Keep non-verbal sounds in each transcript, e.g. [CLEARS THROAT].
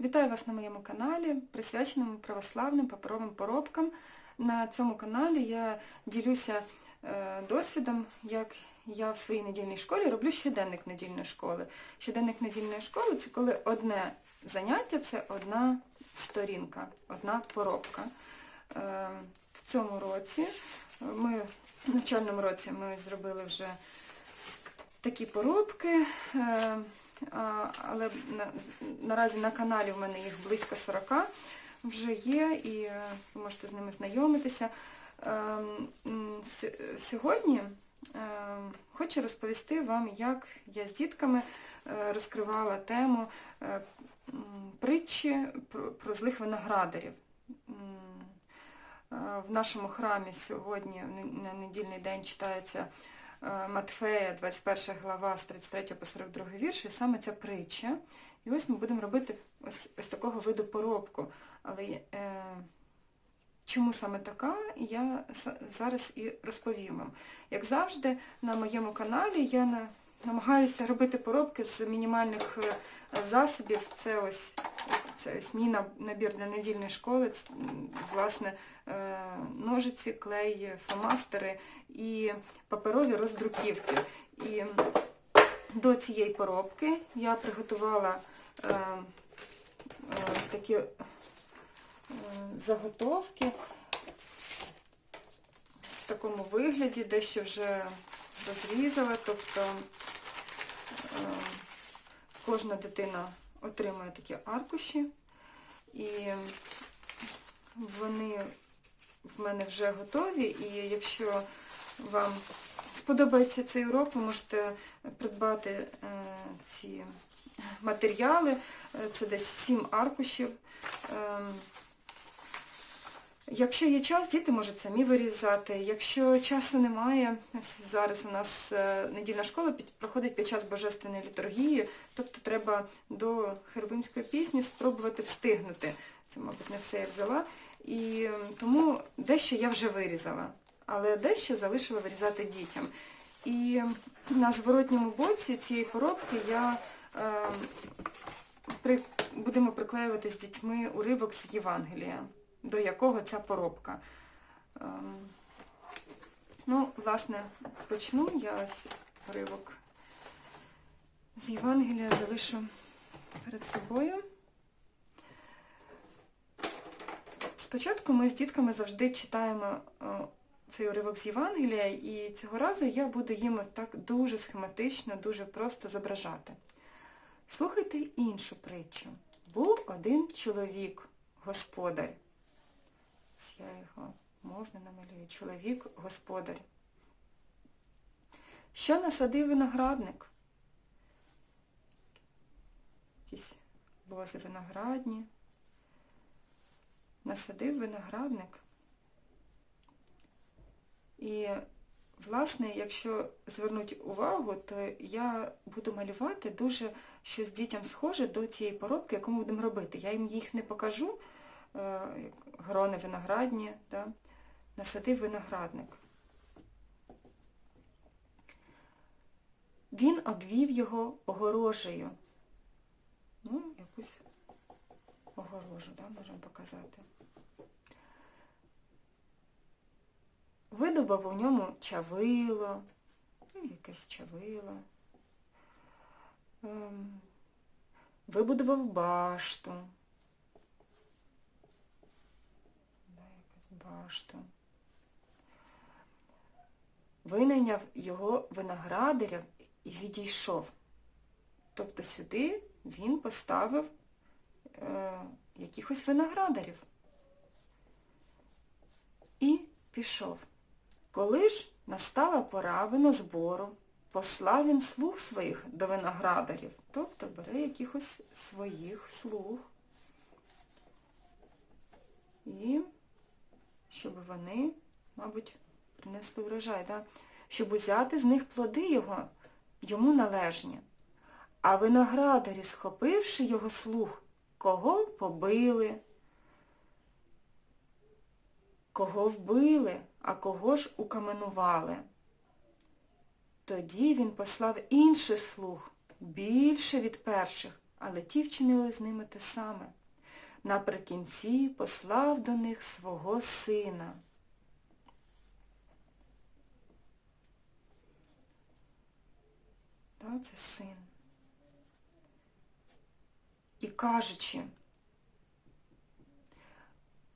Вітаю вас на моєму каналі, присвяченому православним паперовим поробкам. На цьому каналі я ділюся е, досвідом, як я в своїй недільній школі роблю щоденник недільної школи. Щоденник недільної школи це коли одне заняття це одна сторінка, одна поробка. Е, В цьому році ми в навчальному році ми зробили вже такі поробки. Але наразі на каналі в мене їх близько 40 вже є, і е, ви можете з ними знайомитися. Ем, Сьогодні ем, хочу розповісти вам, як я з дітками е, розкривала тему е, притчі про, злих виноградарів. В нашому храмі сьогодні на недільний день читається Матфея, 21 глава з 33 по 42 вірш, і саме ця притча. І ось ми будемо робити ось, ось такого виду поробку. Але е, чому саме така, я зараз і розповім вам. Як завжди, на моєму каналі я на, намагаюся робити поробки з мінімальних е, засобів. Це ось, це ось мій набір для недільної школи, власне, е, ножиці, клей, фломастери і паперові роздруківки. І до цієї поробки я приготувала е, е, такі е, заготовки в такому вигляді, дещо вже розрізала, тобто е, кожна дитина отримує такі аркуші, і вони в мене вже готові, і якщо вам сподобається цей урок, ви можете придбати е, ці матеріали. Е, Це десь 7 аркушів. Якщо є час, діти можуть самі вирізати. Якщо часу немає, зараз у нас е, недільна школа проходить під час божественної літургії, тобто треба до херувимської пісні спробувати встигнути. Це, мабуть, не все я взяла. І тому дещо я вже вирізала, але дещо залишила вирізати дітям. І на зворотньому боці цієї коробки я е, при, будемо приклеювати з дітьми уривок з Євангелія, до якого ця поробка. Ем, ну, власне, почну я ось уривок з Євангелія залишу перед собою. Спочатку ми з дітками завжди читаємо е, цей уривок з Євангелія, і цього разу я буду їм так дуже схематично, дуже просто зображати. Слухайте іншу притчу. Був один чоловік, господар. Ось Я його можна намалюю. Чоловік, господар. Що насадив виноградник? Якісь лози виноградні. Насадив виноградник. І, власне, якщо звернути увагу, то я буду малювати дуже щось дітям схоже до цієї поробки, яку ми будемо робити. Я їм їх не покажу, грони виноградні, да? насадив виноградник. Він обвів його огорожею. Ну, якусь огорожу, да, можемо показати. Видобав у ньому чавило, ну, якесь чавило. Ем, вибудував башту. Да, якась башту. Винайняв його виноградарів і відійшов. Тобто сюди він поставив е, якихось виноградарів. І пішов. Коли ж настала пора винозбору, послав він слуг своїх до виноградарів, тобто бере якихось своїх слуг. І щоб вони, мабуть, принесли врожай, да? щоб узяти з них плоди його, йому належні. А виноградарі, схопивши його слуг, кого побили, кого вбили, а кого ж укаменували. Тоді він послав інших слуг, більше від перших, але ті вчинили з ними те саме. Наприкінці послав до них свого сина. Та, це син. І кажучи,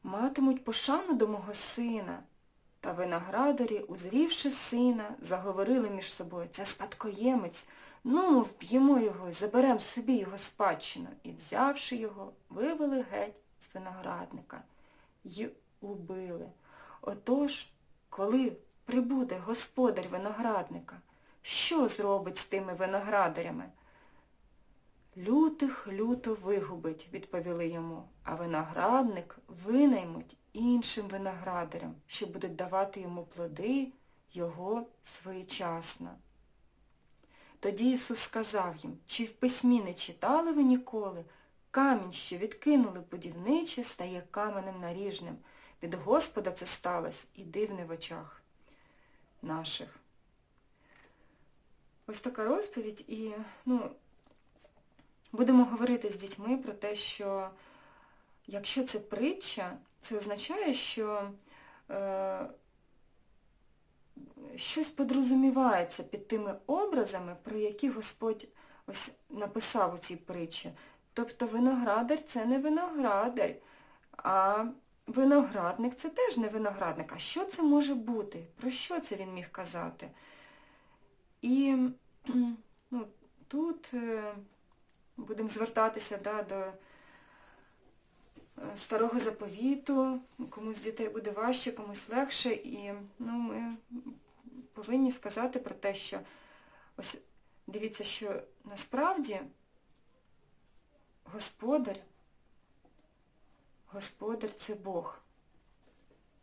матимуть пошану до мого сина. Та виноградарі, узрівши сина, заговорили між собою, це спадкоємець, ну, вб'ємо його і заберемо собі його спадщину. І, взявши його, вивели геть з виноградника й убили. Отож, коли прибуде господар виноградника, що зробить з тими виноградарями? Лютих люто вигубить, відповіли йому, а виноградник винаймуть іншим виноградарям, що будуть давати йому плоди його своєчасно. Тоді Ісус сказав їм, чи в письмі не читали ви ніколи? Камінь, що відкинули будівниче, стає каменем наріжним. Від Господа це сталося і дивне в очах наших. Ось така розповідь і, ну, будемо говорити з дітьми про те, що якщо це притча, це означає, що е, щось подрозумівається під тими образами, про які Господь ось написав у цій притчі. Тобто виноградар це не виноградар, а виноградник це теж не виноградник. А що це може бути? Про що це він міг казати? І [CLEARS THROAT] ну, тут е, будемо звертатися да, до е, старого заповіту, комусь дітей буде важче, комусь легше, і ну, ми повинні сказати про те, що ось дивіться, що насправді Господар, Господар це Бог.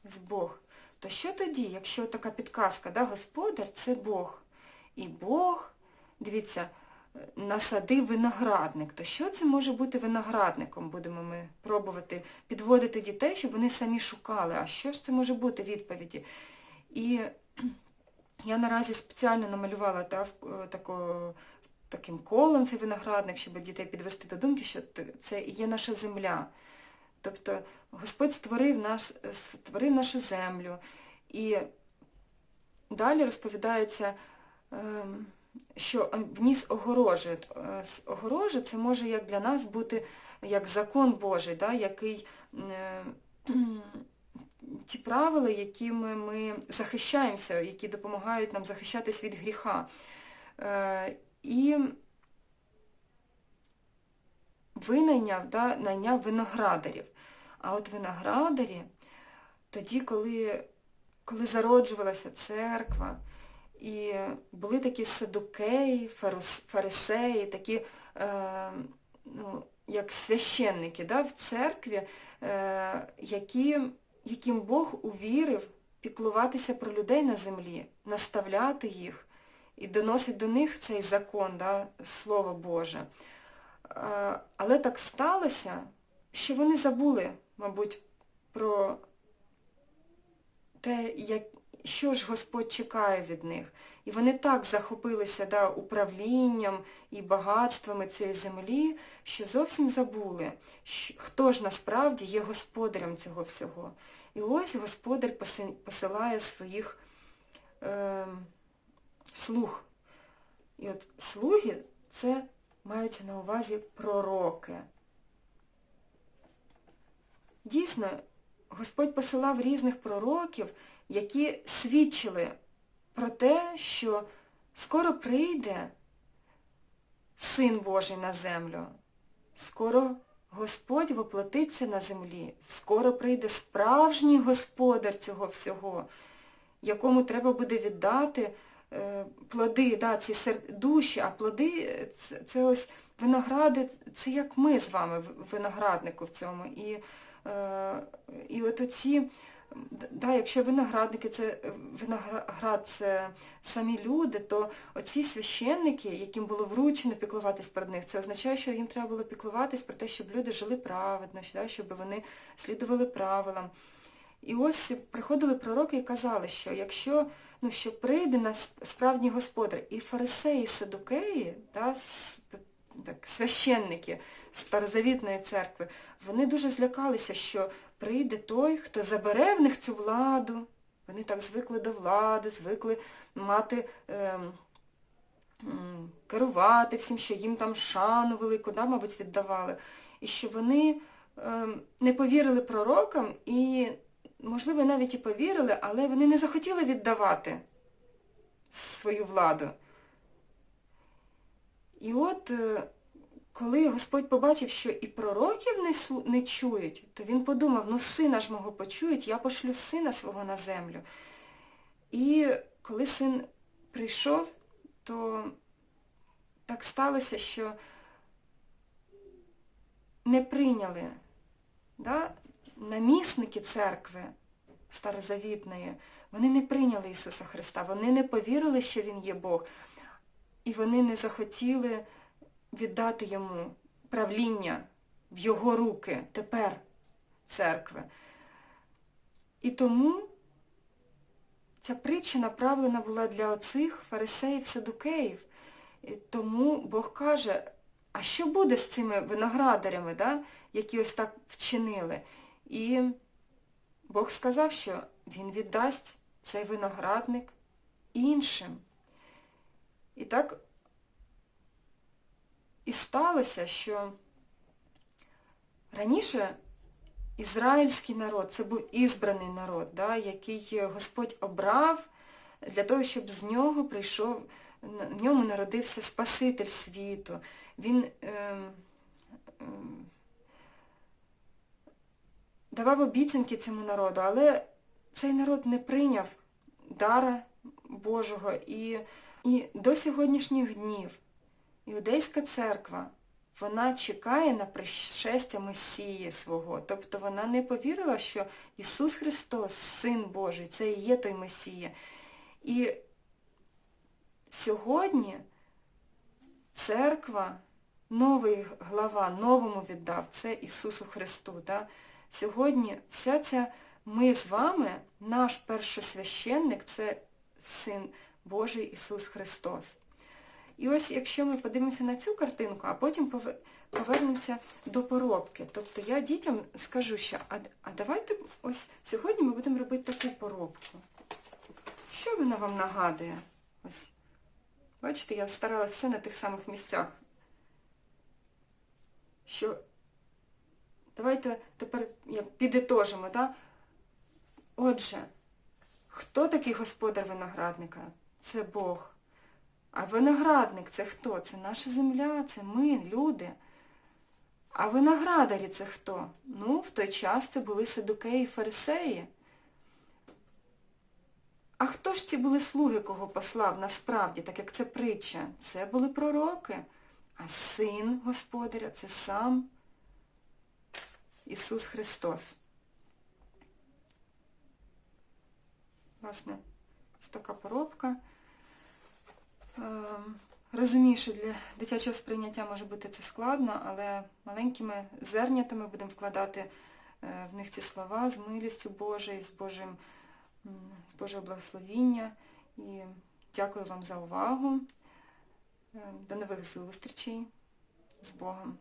Ось Бог. То що тоді, якщо така підказка, да, Господар це Бог. І Бог, дивіться, насадив виноградник. То що це може бути виноградником? Будемо ми пробувати підводити дітей, щоб вони самі шукали. А що ж це може бути відповіді? І я наразі спеціально намалювала та, тако, таким колом цей виноградник, щоб дітей підвести до думки, що це є наша земля. Тобто Господь створив, наш, створив нашу землю. І далі розповідається, що вніс огорожі. Огорожа це може як для нас бути як закон Божий, да, який ті правила, якими ми захищаємося, які допомагають нам захищатись від гріха. І винайняв, да, найняв виноградарів. А от виноградарі, тоді, коли коли зароджувалася церква, і були такі садукеї, фарисеї, такі, е, ну, як священники да, в церкві, е, які, яким Бог увірив піклуватися про людей на землі, наставляти їх і доносить до них цей закон, да, Слово Боже. Е, але так сталося, що вони забули, мабуть, про те, як, що ж Господь чекає від них. І вони так захопилися да, управлінням і багатствами цієї землі, що зовсім забули, хто ж насправді є господарем цього всього. І ось Господар посилає своїх е, слуг. І от слуги це маються на увазі пророки. Дійсно, Господь посилав різних пророків, які свідчили про те, що скоро прийде Син Божий на землю, скоро Господь воплотиться на землі, скоро прийде справжній господар цього всього, якому треба буде віддати е, плоди, да, ці душі, а плоди це, ось виногради, це як ми з вами винограднику в цьому. І, е, і от оці да, якщо виноградники це виноград це самі люди, то оці священники, яким було вручено піклуватись про них, це означає, що їм треба було піклуватись про те, щоб люди жили праведно, да, щоб вони слідували правилам. І ось приходили пророки і казали, що якщо ну, що прийде нас справжній господар, і фарисеї, садукеї, да, так, священники Старозавітної церкви, вони дуже злякалися, що прийде той, хто забере в них цю владу. Вони так звикли до влади, звикли мати, м, керувати всім, що їм там шану велику, да, мабуть, віддавали. І що вони ем, не повірили пророкам і, можливо, навіть і повірили, але вони не захотіли віддавати свою владу. І от, е, коли Господь побачив, що і пророків не, не чують, то він подумав, ну сина ж мого почують, я пошлю сина свого на землю. І коли син прийшов, то так сталося, що не прийняли да, намісники церкви старозавітної, вони не прийняли Ісуса Христа, вони не повірили, що Він є Бог, і вони не захотіли віддати Йому правління в Його руки тепер церкви. І тому ця притча направлена була для оцих фарисеїв садукеїв. І тому Бог каже, а що буде з цими виноградарями, да, які ось так вчинили? І Бог сказав, що Він віддасть цей виноградник іншим. І так і сталося, що раніше ізраїльський народ, це був ізбраний народ, да, який Господь обрав для того, щоб з нього прийшов, в ньому народився Спаситель світу. Він ем, ем, давав обіцянки цьому народу, але цей народ не прийняв дара Божого і, і до сьогоднішніх днів Іудейська церква, вона чекає на пришестя Месії свого. Тобто вона не повірила, що Ісус Христос, Син Божий, це і є той Месія. І сьогодні церква, новий глава, новому віддав, це Ісусу Христу. Да? Сьогодні вся ця ми з вами, наш першосвященник, це Син Божий Ісус Христос. І ось якщо ми подивимося на цю картинку, а потім повернемося до поробки. Тобто я дітям скажу, що а, а давайте ось сьогодні ми будемо робити таку поробку. Що вона вам нагадує? Ось. Бачите, я старалася все на тих самих місцях. Що давайте тепер як підітожимо, да? Отже, хто такий господар виноградника? Це Бог. А виноградник це хто? Це наша земля, це ми, люди. А виноградарі це хто? Ну, в той час це були садукеї і фарисеї. А хто ж ці були слуги, кого послав насправді, так як це притча? Це були пророки. А син Господаря це сам Ісус Христос. Власне, ось така поробка. Ем, Розумію, що для дитячого сприйняття може бути це складно, але маленькими зернятами будемо вкладати е, в них ці слова з милістю Божою, з Божим, з Божого благословіння. І дякую вам за увагу. Е, До нових зустрічей з Богом.